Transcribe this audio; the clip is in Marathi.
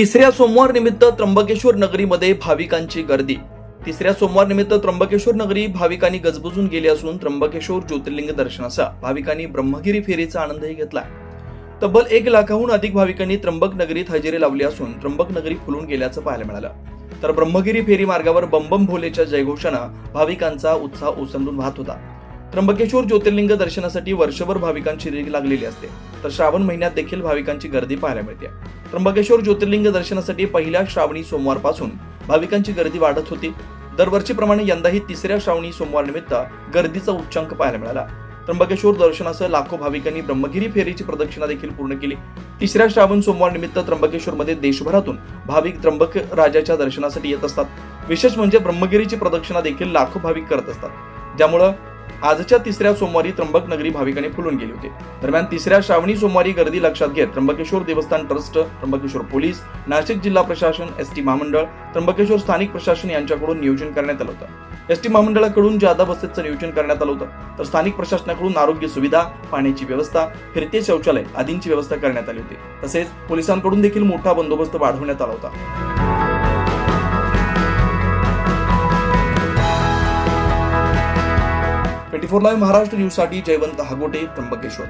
तिसऱ्या सोमवार निमित्त त्र्यंबकेश्वर नगरीमध्ये भाविकांची गर्दी. तिसऱ्या सोमवार निमित्त त्र्यंबकेश्वर नगरी भाविकांनी गजबजून गेली असून त्र्यंबकेश्वर ज्योतिर्लिंग दर्शनाचा भाविकांनी ब्रह्मगिरी फेरीचा आनंदही घेतला तब्बल एक लाखाहून अधिक भाविकांनी त्र्यंबक नगरीत हजेरी लावली असून त्र्यंबक नगरी फुलून गेल्याचं पाहायला मिळालं. तर ब्रह्मगिरी फेरी मार्गावर बंबम भोलेच्या जयघोषानं भाविकांचा उत्साह ओसंडून वाहत होता. त्र्यंबकेश्वर ज्योतिर्लिंग दर्शनासाठी वर्षभर भाविकांची रेग लागलेली असते. तर श्रावण महिन्यात देखील भाविकांची गर्दी पाहायला मिळते. त्र्यंबकेश्वर ज्योतिर्लिंग दर्शनासाठी पहिल्या श्रावणी सोमवारपासून भाविकांची गर्दी वाढत होती. दरवर्षीप्रमाणे यंदाही तिसऱ्या श्रावणी सोमवार निमित्त गर्दीचा उच्चांक पाहायला मिळाला. त्र्यंबकेश्वर दर्शनासह लाखो भाविकांनी ब्रह्मगिरी फेरीची प्रदक्षिणा देखील पूर्ण केली. तिसऱ्या श्रावण सोमवार निमित्त त्र्यंबकेश्वरमध्ये देशभरातून भाविक त्र्यंबक राजाच्या दर्शनासाठी येत असतात. विशेष म्हणजे ब्रह्मगिरीची प्रदक्षिणा देखील लाखो भाविक करत असतात. ज्यामुळं आजच्या तिसऱ्या सोमवारी त्र्यंबक नगरी भाविकांनी फुलून गेले होते. दरम्यान तिसऱ्या श्रावणी सोमवारी गर्दी लक्षात घेत त्र्यंबकेश्वर देवस्थान ट्रस्ट त्र्यंबकेश्वर पोलीस नाशिक जिल्हा प्रशासन एस टी महामंडळ त्र्यंबकेश्वर स्थानिक प्रशासन यांच्याकडून नियोजन करण्यात आलं होतं. एस टी महामंडळाकडून जादा बसेसचं नियोजन करण्यात आलं होतं तर स्थानिक प्रशासनाकडून आरोग्य सुविधा पाण्याची व्यवस्था फिरते शौचालय आदींची व्यवस्था करण्यात आली होती. तसेच पोलिसांकडून देखील मोठा बंदोबस्त वाढवण्यात आला होता. ट्वेंटी फोर लाईव्ह महाराष्ट्र न्यूजसाठी जयवंत हागोटे त्र्यंबकेश्वर.